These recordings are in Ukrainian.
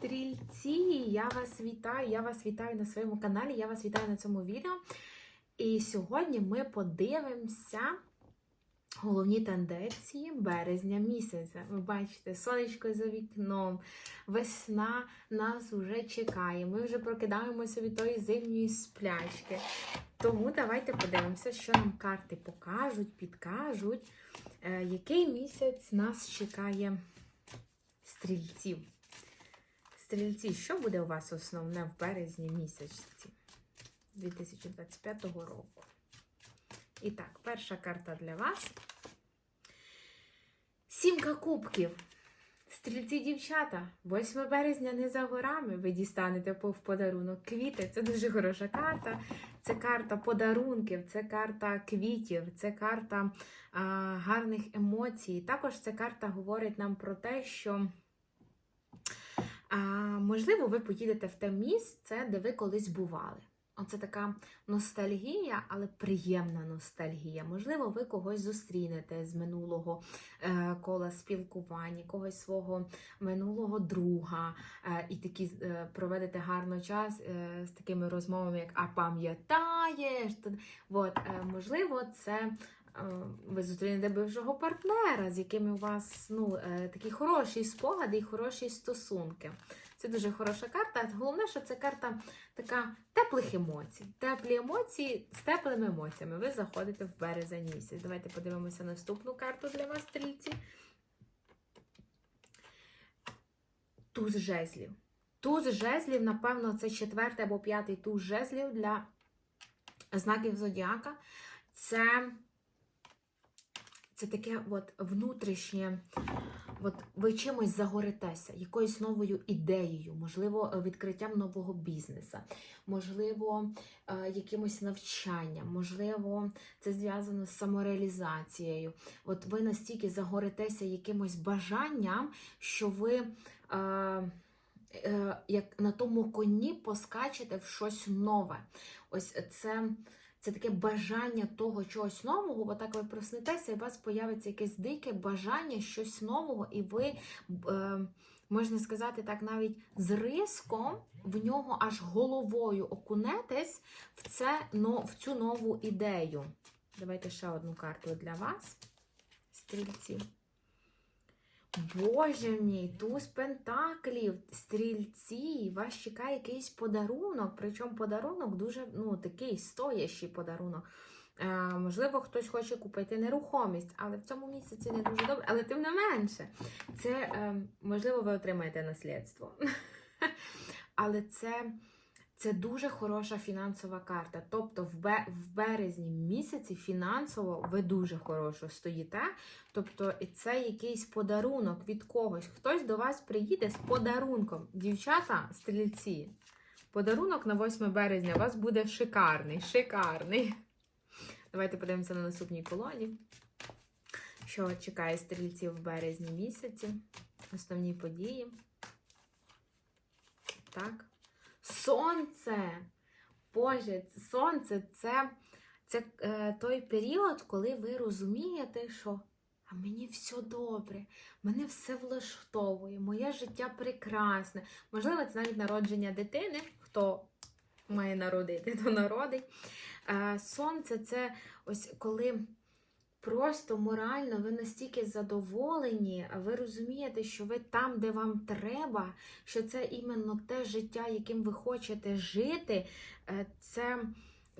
Стрільці, я вас вітаю, я вас вітаю на своєму каналі, я вас вітаю на цьому відео. І сьогодні ми подивимося головні тенденції березня місяця. Ви бачите, сонечко за вікном, весна нас вже чекає. Ми вже прокидаємося від тої зимньої сплячки. Тому давайте подивимося, що нам карти покажуть, підкажуть, е, який місяць нас чекає стрільців. Стрільці, що буде у вас основне в березні місяці 2025 року? І так, перша карта для вас. Сімка кубків. Стрільці дівчата, 8 березня не за горами. Ви дістанете в подарунок квіти. Це дуже хороша карта. Це карта подарунків, це карта квітів, це карта а, гарних емоцій. Також ця карта говорить нам про те, що. А, можливо, ви поїдете в те місце, де ви колись бували. Оце така ностальгія, але приємна ностальгія. Можливо, ви когось зустрінете з минулого е, кола спілкування, когось свого минулого друга, е, і такі е, проведете гарно час з такими розмовами, як А пам'ятаєш? От, можливо, це ви зустрінете бившого партнера, з якими у вас ну, е, такі хороші спогади і хороші стосунки. Це дуже хороша карта. Головне, що це карта така теплих емоцій. Теплі емоції з теплими емоціями. Ви заходите в березень місяць. Давайте подивимося наступну карту для вас, стрільці. Туз жезлів. Туз жезлів, напевно, це четвертий або п'ятий туз жезлів для знаків зодіака. Це, це таке от внутрішнє. От ви чимось загоритеся, якоюсь новою ідеєю, можливо, відкриттям нового бізнесу, можливо, е, якимось навчанням, можливо, це зв'язано з самореалізацією. От ви настільки загоритеся якимось бажанням, що ви е, е, як на тому коні поскачете в щось нове. Ось це. Це таке бажання того чогось нового. Отак ви проснетеся, і у вас появиться якесь дике бажання щось нового, і ви, е, можна сказати, так, навіть з риском в нього аж головою окунетесь в, це, в цю нову ідею. Давайте ще одну карту для вас, стрільці. Боже мій, туз пентаклів, стрільці, вас чекає якийсь подарунок, причому подарунок дуже ну, такий стоящий подарунок. Е, можливо, хтось хоче купити нерухомість, але в цьому місяці не дуже добре, але тим не менше, це, е, можливо, ви отримаєте наслідство. Але це, це дуже хороша фінансова карта. Тобто в, березні місяці фінансово ви дуже хорошо стоїте. Тобто, це якийсь подарунок від когось. Хтось до вас приїде з подарунком. Дівчата, стрільці, подарунок на 8 березня у вас буде шикарний, шикарний. Давайте подивимося на наступній колоні. Що чекає стрільців в березні місяці? Основні події. Так. Сонце! Боже, сонце це, це е, той період, коли ви розумієте, що а мені все добре, мене все влаштовує, моє життя прекрасне. Можливо, це навіть народження дитини, хто має народити, то народить. Е, сонце це ось коли. Просто морально ви настільки задоволені, ви розумієте, що ви там, де вам треба, що це іменно те життя, яким ви хочете жити. Е, Це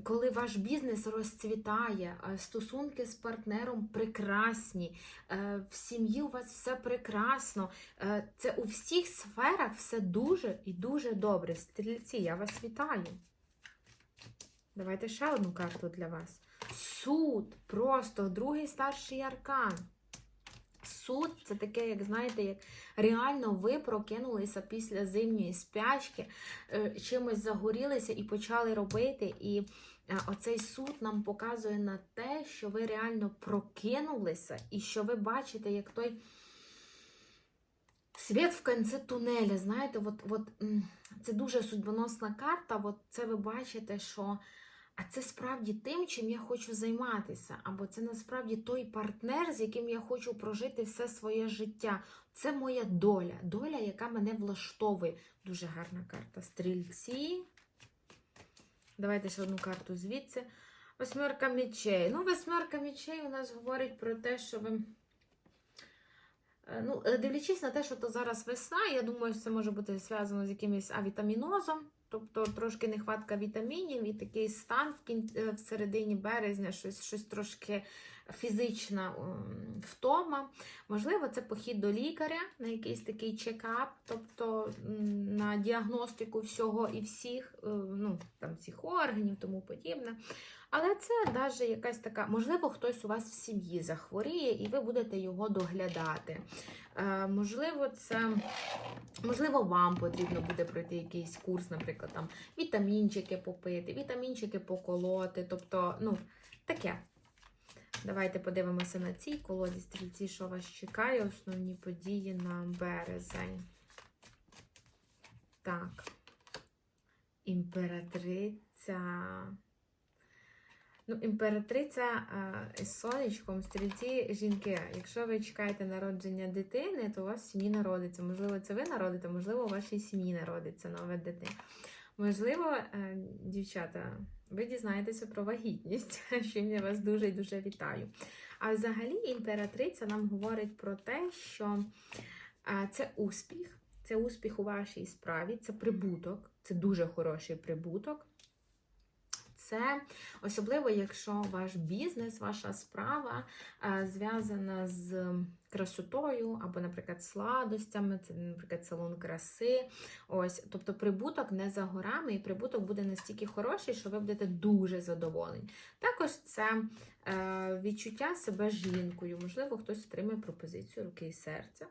коли ваш бізнес розцвітає, стосунки з партнером прекрасні, е, в сім'ї у вас все прекрасно. Е, Це у всіх сферах все дуже і дуже добре. Стрільці, я вас вітаю. Давайте ще одну карту для вас. Суд, просто другий старший аркан. Суд це таке, як знаєте, як реально ви прокинулися після зимньої спячки, е, чимось загорілися і почали робити. І е, оцей суд нам показує на те, що ви реально прокинулися, і що ви бачите, як той світ в кінці тунеля. Знаєте, от, от, це дуже судьбоносна карта. От це ви бачите, що. А це справді тим, чим я хочу займатися, або це насправді той партнер, з яким я хочу прожити все своє життя. Це моя доля, доля, яка мене влаштовує. Дуже гарна карта. Стрільці. Давайте ще одну карту звідси. Восьмерка мічей. Ну, восьмерка мічей у нас говорить про те, що ви. Е, Ну, дивлячись на те, що то зараз весна, я думаю, що це може бути зв'язано з якимось авітамінозом, тобто трошки нехватка вітамінів і такий стан в, е, середині березня, щось, щось трошки фізична ем, втома. Можливо, це похід до лікаря на якийсь такий чекап, тобто на діагностику всього і всіх, е, ну, там, всіх органів, тому подібне. Але це навіть якась така, можливо, хтось у вас в сім'ї захворіє, і ви будете його доглядати. Е, можливо, це можливо, вам потрібно буде пройти якийсь курс, наприклад, там вітамінчики попити, вітамінчики поколоти. Тобто, ну, таке. Давайте подивимося на цій колоді стрільці, що вас чекає, основні події на березень. Так. Імператриця. Ну, імператриця е, із сонечком, стрільці жінки. Якщо ви чекаєте народження дитини, то у вас в сім'ї народиться. Можливо, це ви народите, можливо, у вашій сім'ї народиться нове дитина. Можливо, е, дівчата, ви дізнаєтеся про вагітність, чим я вас дуже і дуже вітаю. А взагалі, імператриця нам говорить про те, що е, це успіх, це успіх у вашій справі, це прибуток, це дуже хороший прибуток. Це особливо, якщо ваш бізнес, ваша справа е, зв'язана з красотою або, наприклад, сладостями, це, наприклад, салон краси. Ось, тобто прибуток не за горами, і прибуток буде настільки хороший, що ви будете дуже задоволені. Також це е, відчуття себе жінкою. Можливо, хтось отримає пропозицію руки і серця.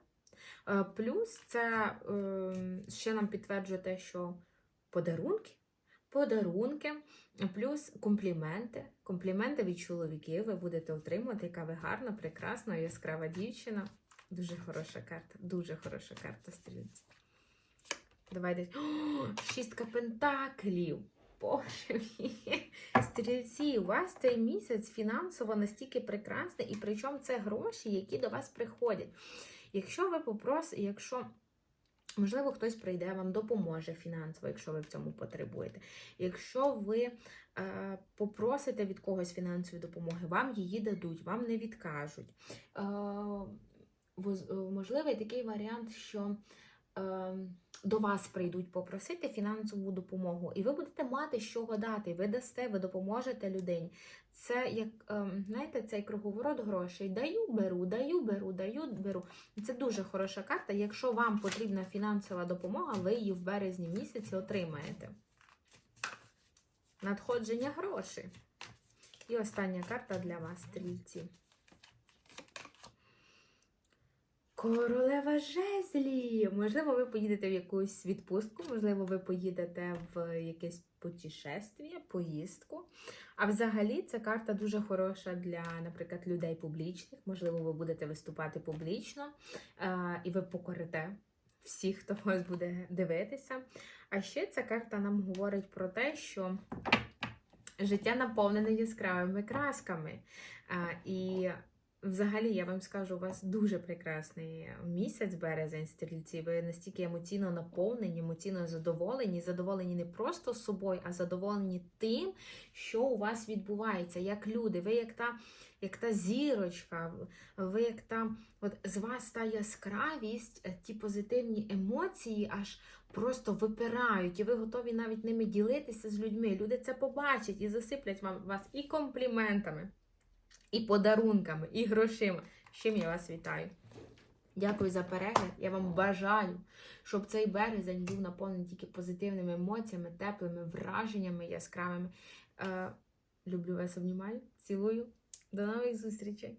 Е, плюс це е, ще нам підтверджує те, що подарунки. Подарунки, плюс компліменти. Компліменти від чоловіків ви будете отримувати, яка ви гарна, прекрасна, яскрава дівчина. Дуже хороша карта, дуже хороша карта стрільця. Давайте. Шістка пентаклів. Боже мій. Стрільці, у вас цей місяць фінансово настільки прекрасний, і причому це гроші, які до вас приходять. Якщо ви попросите, якщо. Можливо, хтось прийде, вам допоможе фінансово, якщо ви в цьому потребуєте. Якщо ви е, попросите від когось фінансової допомоги, вам її дадуть, вам не відкажуть. Е, можливий такий варіант, що е, до вас прийдуть попросити фінансову допомогу, і ви будете мати з чого дати. Ви дасте, ви допоможете людині. Це як, ем, знаєте, цей круговорот грошей. Даю, беру, даю, беру, даю, беру. Це дуже хороша карта. Якщо вам потрібна фінансова допомога, ви її в березні місяці отримаєте. Надходження грошей. І остання карта для вас, стрільці. Королева жезлі! Можливо, ви поїдете в якусь відпустку, можливо, ви поїдете в якесь путешествие, поїздку. А взагалі ця карта дуже хороша для, наприклад, людей публічних. Можливо, ви будете виступати публічно е, і ви покорите всіх, хто вас буде дивитися. А ще ця карта нам говорить про те, що життя наповнене яскравими красками. Е, і Взагалі, я вам скажу, у вас дуже прекрасний місяць, березень, стрільці. Ви настільки емоційно наповнені, емоційно задоволені. Задоволені не просто собою, а задоволені тим, що у вас відбувається, як люди. Ви як та, як та зірочка, ви як та, от з вас та яскравість, е, ті позитивні емоції аж просто випирають, і ви готові навіть ними ділитися з людьми. Люди це побачать і засиплять вам вас і компліментами і подарунками, і грошима. З чим я вас вітаю. Дякую за перегляд. Я вам бажаю, щоб цей березень був наповнений тільки позитивними емоціями, теплими враженнями яскравими. Е, люблю вас, обнімаю, цілую. До нових зустрічей!